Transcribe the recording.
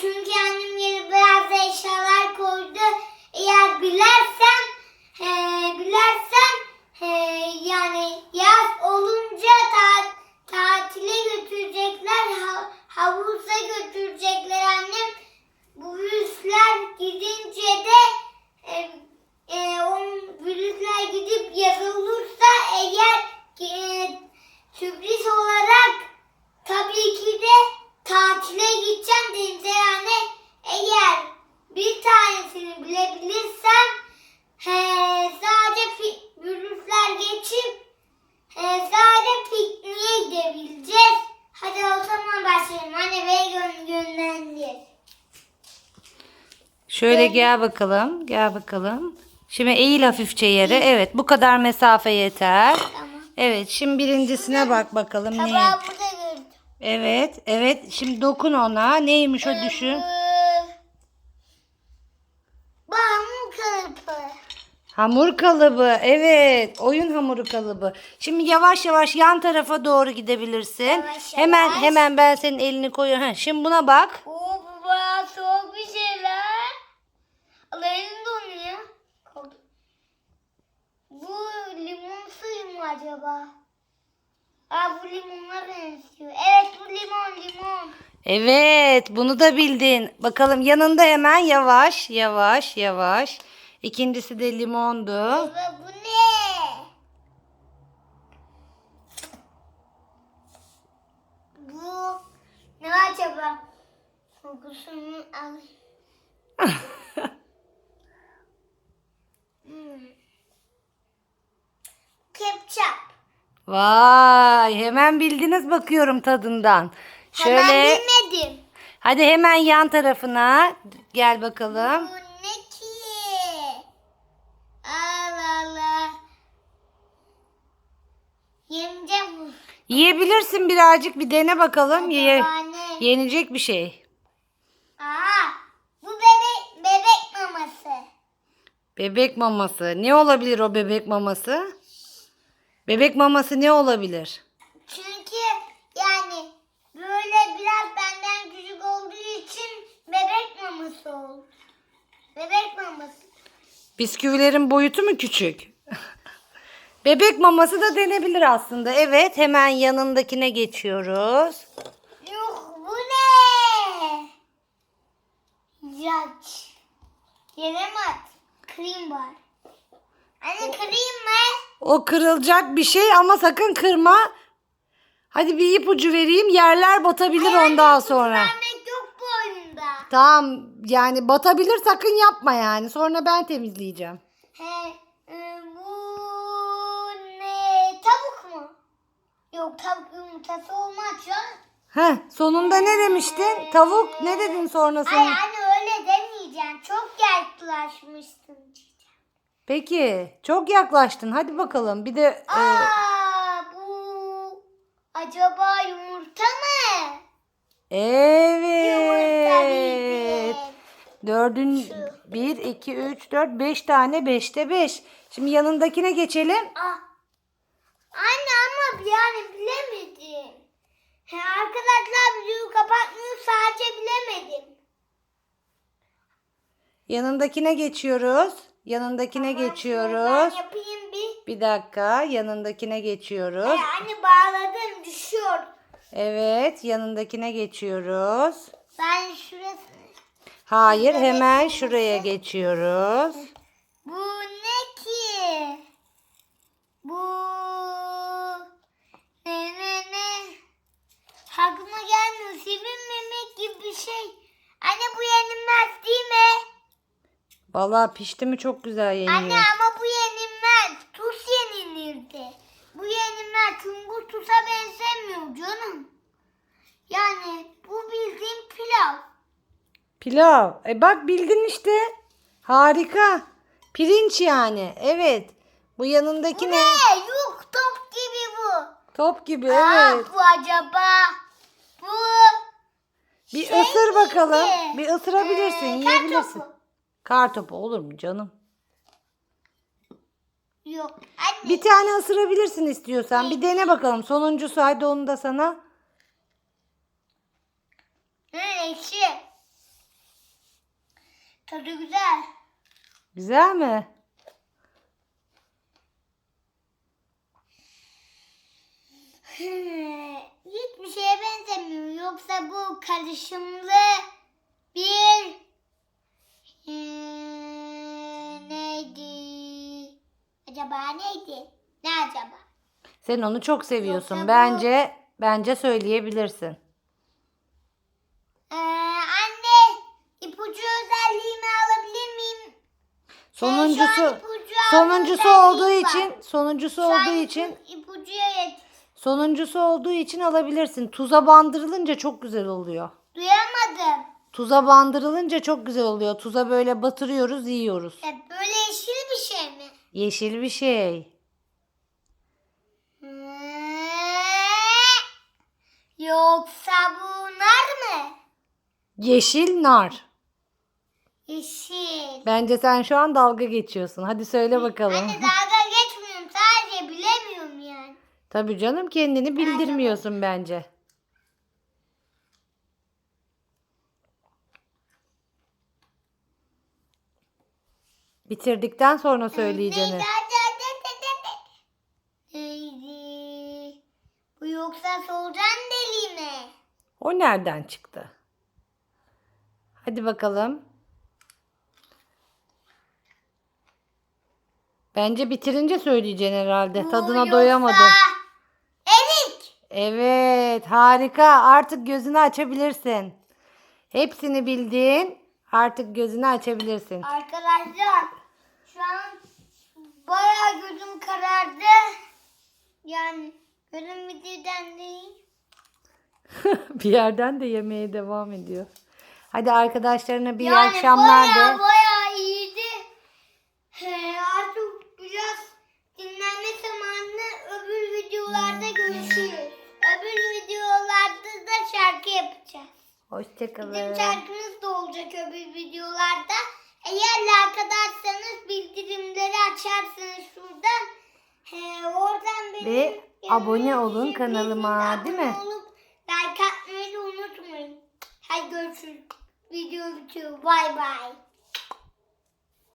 Çünkü annem yeni beyaz eşyalar koydu. Eğer gülersem, e, gülersem e, yani yaz olunca ta, tatile götürecekler, ha, havuza götürecekler annem. Bu virüsler gidince de e, e, o virüsler gidip yazılırsa eğer e, sürpriz olarak tabii ki de tatile gideceğim denize yani eğer bir tanesini bilebilirsem he, sadece pi- virüsler geçip he, sadece pikniğe gidebileceğiz. Hadi o zaman başlayalım. Anne beni gö- yönlendir. Şöyle gel bakalım. Gel bakalım. Şimdi eğil hafifçe yere. Evet bu kadar mesafe yeter. Tamam. Evet şimdi birincisine bak bakalım ne? Tabağı burada gördüm. Evet evet şimdi dokun ona. Neymiş o düşün. Hamur kalıbı. Hamur kalıbı. Evet oyun hamuru kalıbı. Şimdi yavaş yavaş yan tarafa doğru gidebilirsin. Yavaş Hemen yavaş. hemen ben senin elini koyuyorum. Ha, şimdi buna bak. Oo bu bayağı soğuk bir şeyler. Elim donuyor. Bu limon suyu mu acaba? Aa bu limonla benziyor. Evet bu limon limon. Evet bunu da bildin. Bakalım yanında hemen yavaş yavaş yavaş. İkincisi de limondu. Baba bu ne? Bu ne acaba? Kokusunu al. Vay hemen bildiniz bakıyorum tadından. Şöyle Hemen bilmedim. hadi hemen yan tarafına gel bakalım. Bu ne ki? Allah Allah. Yemeyeceğim bu. Yiyebilirsin birazcık bir dene bakalım. Ye ne? yenecek bir şey. Aa, bu bebek bebek maması. Bebek maması. Ne olabilir o bebek maması? Bebek maması ne olabilir? Çünkü yani böyle biraz benden küçük olduğu için bebek maması oldu. Bebek maması. Bisküvilerin boyutu mu küçük? Bebek maması da denebilir aslında. Evet hemen yanındakine geçiyoruz. Yuh bu ne? Yaç. Yere mi at? Krem var. Anne krem mi? O kırılacak bir şey ama sakın kırma. Hadi bir ipucu vereyim. Yerler batabilir ondan sonra. Vermek yok bu oyunda. Tamam yani batabilir sakın yapma yani. Sonra ben temizleyeceğim. He, e, bu ne? Tavuk mu? Yok tavuk yumurtası olmaz ya. Heh, sonunda ne demiştin? Tavuk ne dedin sonrasında? Ay anne öyle demeyeceğim. Çok yaklaşmıştın. Peki çok yaklaştın. Hadi bakalım. Bir de e, Aa bu acaba yumurta mı? Yumurta evet. bildim. Dördün bir, iki, üç, dört, beş tane beşte beş. Şimdi yanındakine geçelim. Ah. Anne ama yani bilemedim. He, arkadaşlar videoyu kapatmıyor sadece bilemedim. Yanındakine geçiyoruz. Yanındakine Ben geçiyoruz. yapayım bir. Bir dakika. Yanındakine geçiyoruz. Ay, anne bağladım düşüyor. Evet, yanındakine geçiyoruz. Ben şurası. Hayır, hemen şuraya geçiyoruz. Bu ne ki? Bu ne ne ne? Aklıma gelmiyor. Sevim memek gibi bir şey. Anne bu? Vallahi pişti mi çok güzel yeniyor. Anne ama bu yenilmez. Tuz yenilirdi. Bu yenilmez. Çünkü bu tuza benzemiyor canım. Yani bu bildiğin pilav. Pilav. E bak bildin işte. Harika. Pirinç yani. Evet. Bu yanındaki ne? Ne? Yok top gibi bu. Top gibi Aa, evet. bu acaba? Bu Bir şey ısır bakalım. Bir ısırabilirsin, Ee, yiyebilirsin. kartopu. Kar topu olur mu canım? Yok. Anne. Bir tane ısırabilirsin istiyorsan. Bir dene bakalım. Sonuncusu hadi onu da sana. Hı, ekşi. Tadı güzel. Güzel mi? Hiçbir şeye benzemiyor. Yoksa bu karışımlı bir neydi? Ne acaba? Sen onu çok seviyorsun. Yoksa bu- Bence bence söyleyebilirsin. Ee, anne ipucu özelliğimi alabilir miyim? Sonuncusu şu an ipucu sonuncusu olduğu özelliğim var. için sonuncusu Şu an olduğu ipu- için ipucuya yet. sonuncusu olduğu için alabilirsin. Tuza bandırılınca çok güzel oluyor. Duyamadım. Tuza bandırılınca çok güzel oluyor. Tuza böyle batırıyoruz, yiyoruz. E, böyle mi? Yeşil bir şey. Yoksa bunlar mı? Yeşil nar. Yeşil. Bence sen şu an dalga geçiyorsun. Hadi söyle bakalım. Anne dalga geçmiyorum. Sadece bilemiyorum yani. Tabii canım kendini bildirmiyorsun bence. Bitirdikten sonra söyleyeceğini. Hadi. Neydi? Bu yoksa solucan deliği mi? O nereden çıktı? Hadi bakalım. Bence bitirince söyleyeceksin herhalde. Bu Tadına yoksa doyamadın. Erik. Evet, harika. Artık gözünü açabilirsin. Hepsini bildin. Artık gözünü açabilirsin. Arkadaşlar şu an bayağı gözüm karardı. Yani gözüm birden değil. bir yerden de yemeye devam ediyor. Hadi arkadaşlarına bir yani akşamlar de. bayağı iyiydi. He, artık biraz dinlenme zamanı öbür videolarda görüşürüz. Öbür videolarda da şarkı yapacağız. Hoşçakalın. Bizim şarkımız da olacak öbür videolarda. Eğer bildirimleri açarsınız şuradan. He, oradan benim Ve abone olun kanalıma, değil mi? Olup like atmayı unutmayın. Hadi görüşürüz. Video bitiyor. Bay bay.